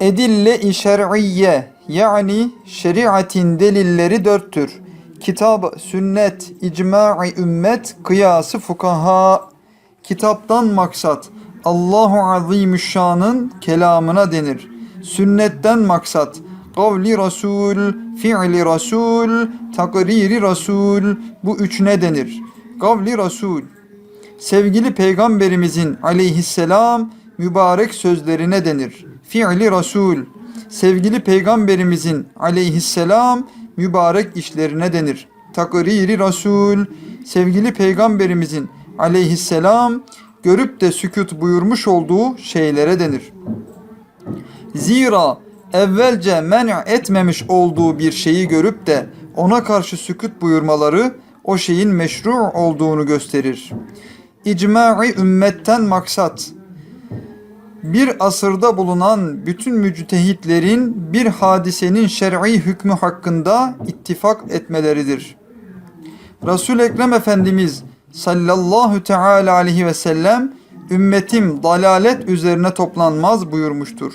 Edille-i şer'iyye yani şeriatin delilleri dörttür. Kitap, sünnet, icma-i ümmet, kıyası fukaha. Kitaptan maksat Allahu Azimüşşan'ın kelamına denir. Sünnetten maksat kavli Resul, fi'li Resul, takriri Resul bu üçüne denir. Kavli Resul sevgili peygamberimizin aleyhisselam mübarek sözlerine denir. Fi'li Resul sevgili peygamberimizin aleyhisselam mübarek işlerine denir. Takriri Resul sevgili peygamberimizin aleyhisselam görüp de sükut buyurmuş olduğu şeylere denir. Zira evvelce men' etmemiş olduğu bir şeyi görüp de ona karşı sükut buyurmaları o şeyin meşru olduğunu gösterir. İcma'i ümmetten maksat bir asırda bulunan bütün müctehitlerin bir hadisenin şer'i hükmü hakkında ittifak etmeleridir. Resul Ekrem Efendimiz sallallahu teala aleyhi ve sellem ümmetim dalalet üzerine toplanmaz buyurmuştur.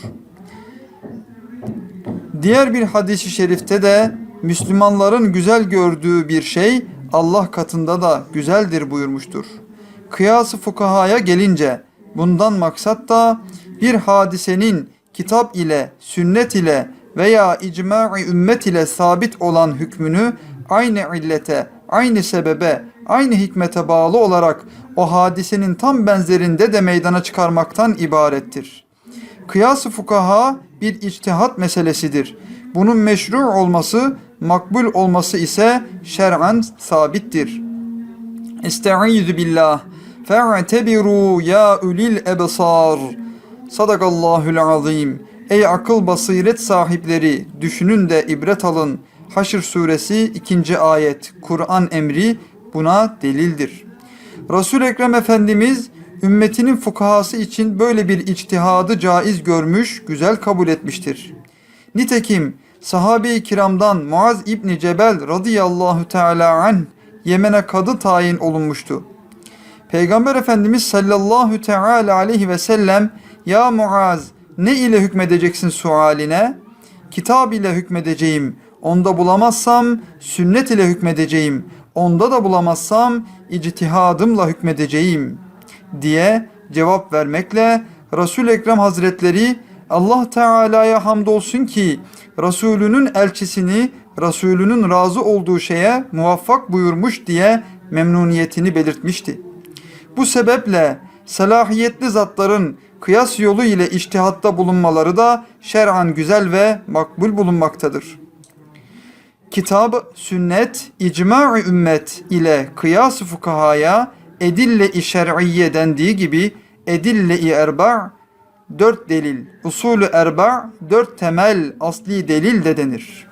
Diğer bir hadisi şerifte de Müslümanların güzel gördüğü bir şey Allah katında da güzeldir buyurmuştur. Kıyası fukahaya gelince bundan maksat da bir hadisenin kitap ile, sünnet ile veya icma-i ümmet ile sabit olan hükmünü aynı illete, aynı sebebe, aynı hikmete bağlı olarak o hadisenin tam benzerinde de meydana çıkarmaktan ibarettir. Kıyas-ı fukaha bir içtihat meselesidir. Bunun meşru olması, makbul olması ise şer'an sabittir. Estaizu billah. Fe'tebiru ya ulil ebsar. Sadakallahul azim. Ey akıl basiret sahipleri düşünün de ibret alın. Haşr suresi 2. ayet. Kur'an emri buna delildir. Resul Ekrem Efendimiz ümmetinin fukahası için böyle bir içtihadı caiz görmüş, güzel kabul etmiştir. Nitekim sahabe-i kiramdan Muaz İbni Cebel radıyallahu teala anh Yemen'e kadı tayin olunmuştu. Peygamber Efendimiz sallallahu teala aleyhi ve sellem ya Muaz ne ile hükmedeceksin sualine? Kitab ile hükmedeceğim. Onda bulamazsam sünnet ile hükmedeceğim. Onda da bulamazsam ictihadımla hükmedeceğim diye cevap vermekle Resul Ekrem Hazretleri Allah Teala'ya hamdolsun ki Resulünün elçisini Resulünün razı olduğu şeye muvaffak buyurmuş diye memnuniyetini belirtmişti. Bu sebeple selahiyetli zatların kıyas yolu ile iştihatta bulunmaları da şer'an güzel ve makbul bulunmaktadır. Kitab, sünnet, icma-i ümmet ile kıyas fukahaya edille-i şer'iyye dendiği gibi edille-i erba' dört delil, usulü erba' dört temel asli delil de denir.